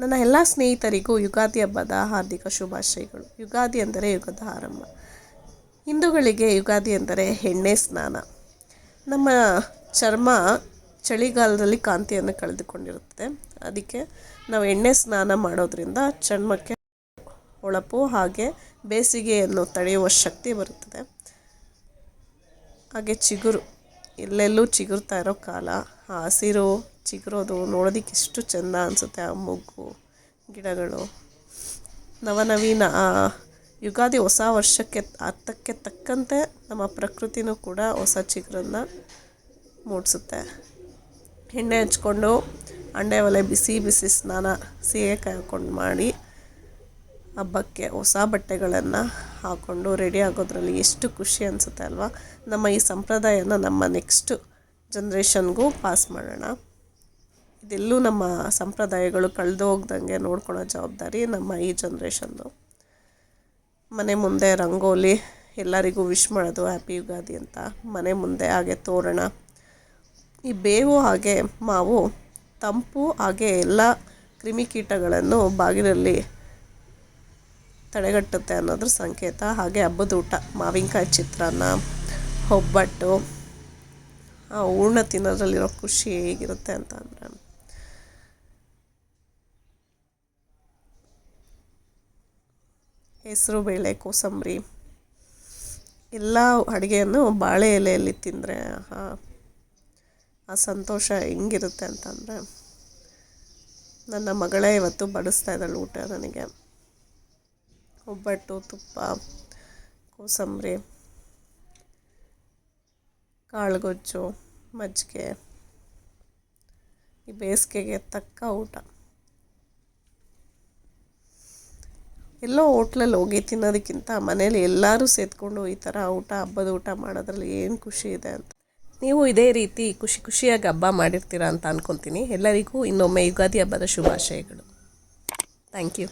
ನನ್ನ ಎಲ್ಲ ಸ್ನೇಹಿತರಿಗೂ ಯುಗಾದಿ ಹಬ್ಬದ ಹಾರ್ದಿಕ ಶುಭಾಶಯಗಳು. ಯುಗಾದಿ ಅಂದರೆ ಯುಗದ ಆರಂಭ. ಹಿಂದೂಗಳಿಗೆ ಯುಗಾದಿ ಎಂದರೆ ಎಣ್ಣೆ ಸ್ನಾನ. ನಮ್ಮ ಚರ್ಮ ಚಳಿಗಾಲದಲ್ಲಿ ಕಾಂತಿಯನ್ನು ಕಳೆದುಕೊಂಡಿರುತ್ತದೆ ಅದಕ್ಕೆ ನಾವು ಎಣ್ಣೆ ಸ್ನಾನ ಮಾಡೋದ್ರಿಂದ ಚರ್ಮಕ್ಕೆ ಹೊಳಪು ಹಾಗೆ ಬೇಸಿಗೆಯನ್ನು ತಡೆಯುವ ಶಕ್ತಿ ಬರುತ್ತದೆ. ಹಾಗೆ ಚಿಗುರು, ಎಲ್ಲೆಲ್ಲೂ ಚಿಗುರ್ತಾ ಇರೋ ಕಾಲ, ಹಸಿರು ಚಿಗುರೋದು, ನೋಡೋದಕ್ಕೆ ಎಷ್ಟು ಚೆಂದ ಅನಿಸುತ್ತೆ ಆ ಮೊಗ್ಗು, ಗಿಡಗಳು. ನವನವೀನ ಯುಗಾದಿ ಹೊಸ ವರ್ಷಕ್ಕೆ ಅರ್ಥಕ್ಕೆ ತಕ್ಕಂತೆ ನಮ್ಮ ಪ್ರಕೃತಿನೂ ಕೂಡ ಹೊಸ ಚಿಗುರನ್ನು ಮೂಡಿಸುತ್ತೆ. ಎಣ್ಣೆ ಹಚ್ಕೊಂಡು, ಹಂಡೆ ಒಲೆ ಬಿಸಿ ಬಿಸಿ ಸ್ನಾನ ಸೀಗೆಕಾಯಿ ಹಾಕ್ಕೊಂಡು ಮಾಡಿ, ಹಬ್ಬಕ್ಕೆ ಹೊಸ ಬಟ್ಟೆಗಳನ್ನು ಹಾಕ್ಕೊಂಡು ರೆಡಿ ಆಗೋದ್ರಲ್ಲಿ ಎಷ್ಟು ಖುಷಿ ಅನಿಸುತ್ತೆ ಅಲ್ವಾ? ನಮ್ಮ ಈ ಸಂಪ್ರದಾಯನ ನಮ್ಮ ನೆಕ್ಸ್ಟ್ ಜನ್ರೇಷನ್ಗೂ ಪಾಸ್ ಮಾಡೋಣ. ಇದೆಲ್ಲೂ ನಮ್ಮ ಸಂಪ್ರದಾಯಗಳು ಕಳೆದು ಹೋಗ್ದಂಗೆ ನೋಡ್ಕೊಳ್ಳೋ ಜವಾಬ್ದಾರಿ ನಮ್ಮ ಈ ಜನ್ರೇಷನ್ದು. ಮನೆ ಮುಂದೆ ರಂಗೋಲಿ, ಎಲ್ಲರಿಗೂ ವಿಶ್ ಮಾಡೋದು ಹ್ಯಾಪಿ ಯುಗಾದಿ ಅಂತ ಮನೆ ಮುಂದೆ ಹಾಗೆ ತೋರಣ. ಈ ಬೇವು ಹಾಗೆ ಮಾವು, ತಂಪು ಹಾಗೆ ಎಲ್ಲ ಕ್ರಿಮಿಕೀಟಗಳನ್ನು ಬಾಗಿಲಲ್ಲಿ ತಡೆಗಟ್ಟುತ್ತೆ ಅನ್ನೋದ್ರ ಸಂಕೇತ. ಹಾಗೆ ಹಬ್ಬದ ಊಟ, ಮಾವಿನಕಾಯಿ ಚಿತ್ರಾನ್ನ, ಒಬ್ಬಟ್ಟು, ಆ ಹೂರ್ಣ ತಿನ್ನೋದ್ರಲ್ಲಿರೋ ಖುಷಿ ಹೇಗಿರುತ್ತೆ ಅಂತ ಹೆಸರು, ಬೇಳೆ, ಕೋಸಂಬರಿ, ಎಲ್ಲ ಅಡುಗೆಯನ್ನು ಬಾಳೆ ಎಲೆಯಲ್ಲಿ ತಿಂದರೆ ಆ ಸಂತೋಷ ಹೆಂಗಿರುತ್ತೆ ಅಂತಂದರೆ, ನನ್ನ ಮಗಳೇ ಇವತ್ತು ಬಡಿಸ್ತಾ ಇದ್ದಾಳೆ ಊಟ ನನಗೆ. ಒಬ್ಬಟ್ಟು, ತುಪ್ಪ, ಕೋಸಂಬರಿ, ಕಾಳುಗೊಜ್ಜು, ಮಜ್ಜಿಗೆ, ಈ ಬೇಸಿಗೆಗೆ ತಕ್ಕ ಊಟ. ಎಲ್ಲೋ ಹೋಟ್ಲಲ್ಲಿ ಹೋಗಿ ತಿನ್ನೋದಕ್ಕಿಂತ ಮನೇಲಿ ಎಲ್ಲರೂ ಸೇತ್ಕೊಂಡು ಈ ಥರ ಊಟ, ಹಬ್ಬದ ಊಟ ಮಾಡೋದ್ರಲ್ಲಿ ಏನು ಖುಷಿ ಇದೆ ಅಂತ. ನೀವು ಇದೇ ರೀತಿ ಖುಷಿ ಖುಷಿಯಾಗಿ ಹಬ್ಬ ಮಾಡಿರ್ತೀರಾ ಅಂತ ಅಂದ್ಕೊತೀನಿ ಎಲ್ಲರಿಗೂ ಇನ್ನೊಮ್ಮೆ ಯುಗಾದಿ ಹಬ್ಬದ ಶುಭಾಶಯಗಳು. Thank you.